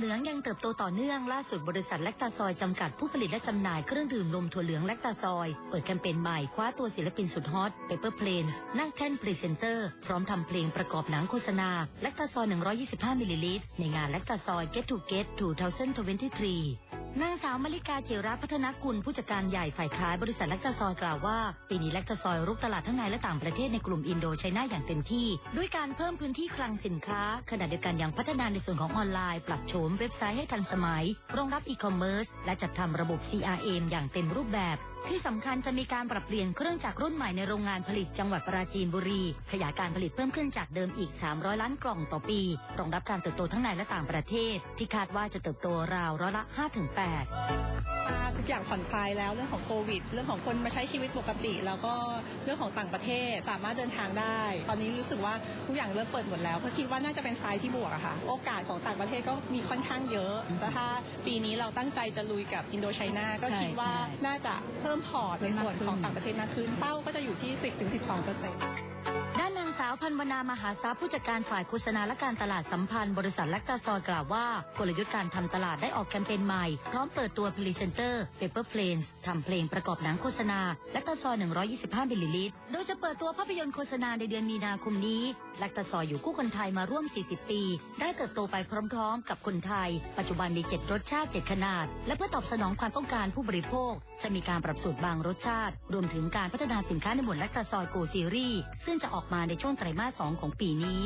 เหลืองยังเติบโตต่อเนื่องล่าสุดบริษัทแลคตาซอยจำกัดผู้ผลิตและจำหน่ายเครื่องดื่มนมถั่วเหลืองแลคตาซอย เปิดแคมเปญใหม่คว้าตัวศิลปินสุดฮอตเปเปอร์เพลนส์นั่งแท่นพรีเซนเตอร์พร้อมทำเพลงประกอบหนังโฆษณาแลคตาซอย 125มิลลิลิตรในงานแลคตาซอย Get to Get 2023 นางสาวมลิกาจิระพัฒนกุลผู้จัดการใหญ่ฝ่ายขายบริษัทแลคตาซอยกล่าวว่า ปีนี้แลคตาซอยรุกตลาดทั้งในและต่างประเทศในกลุ่มอินโดไชน่าอย่างเต็มที่ ด้วยการเพิ่มพื้นที่คลังสินค้า ขณะเดียวกันยังพัฒนาในส่วนของออนไลน์ ปรับโฉมเว็บไซต์ให้ทันสมัย รองรับอีคอมเมิร์ซและจัดทำระบบ CRM อย่างเต็มรูปแบบ ที่สำคัญจะมีการปรับเปลี่ยนเครื่องจักรรุ่นใหม่ในโรงงานผลิตจังหวัดปราจีนบุรี ขยายการผลิตเพิ่มขึ้นจากเดิมอีก 300 ล้านกล่องต่อปี รองรับการเติบโตทั้งในและต่างประเทศ ที่คาดว่าจะเติบโตราวร้อยละ5-8ถ้าทุกอย่างผ่อนคลายแล้วเรื่องของโควิด เรื่องของคนมาใช้ชีวิตปกติ แล้วก็เรื่องของต่างประเทศสามารถเดินทางได้ ตอนนี้รู้สึกว่าทุกอย่างเริ่มเปิดหมดแล้วเพราะคิดว่าน่าจะเป็นไซด์ที่บวกอะค่ะ โอกาสของต่างประเทศก็มีค่อนข้างเยอะแต่ถ้าปีนี้เราตั้งใจจะลุยกับอินโดไชนาก็ใช่คิดว่าใช่น่าจะเพิ่มพอร์ตในส่วนของต่างประเทศมากขึ้นเป้าก็จะอยู่ที่ 10-12เปอร์เซ็นต์ด้านนางสาวพันวนา มหาทรัพย์ผู้จัดการฝ่ายโฆษณาและการตลาดสัมพันธ์ บริษัทแลคตาซอยกล่าวว่ากลยุทธ์การทำตลาดได้ออกแคมเปญใหม่ พร้อมเปิดตัวพรีเซนเตอร์เปเปอร์เพลนส์ทำเพลงประกอบหนังโฆษณาแลคตาซอย 125มิลลิลิตร โดยจะเปิดตัวภาพยนตร์โฆษณาในเดือนมีนาคมนี้แลคตาซอยอยู่คู่คนไทยมาร่วม 40 ปี ได้เติบโตไปพร้อมๆ กับคนไทย ปัจจุบันมี 7 รสชาติ 7 ขนาด และเพื่อตอบสนองความต้องการผู้บริโภค จะมีการปรับสูตรบางรสชาติ รวมถึงการพัฒนาสินค้าในหมวดแลคตาซอยโกซีรีส์ซึ่งจะออกมาในช่วงไตรมาส 2 ของปีนี้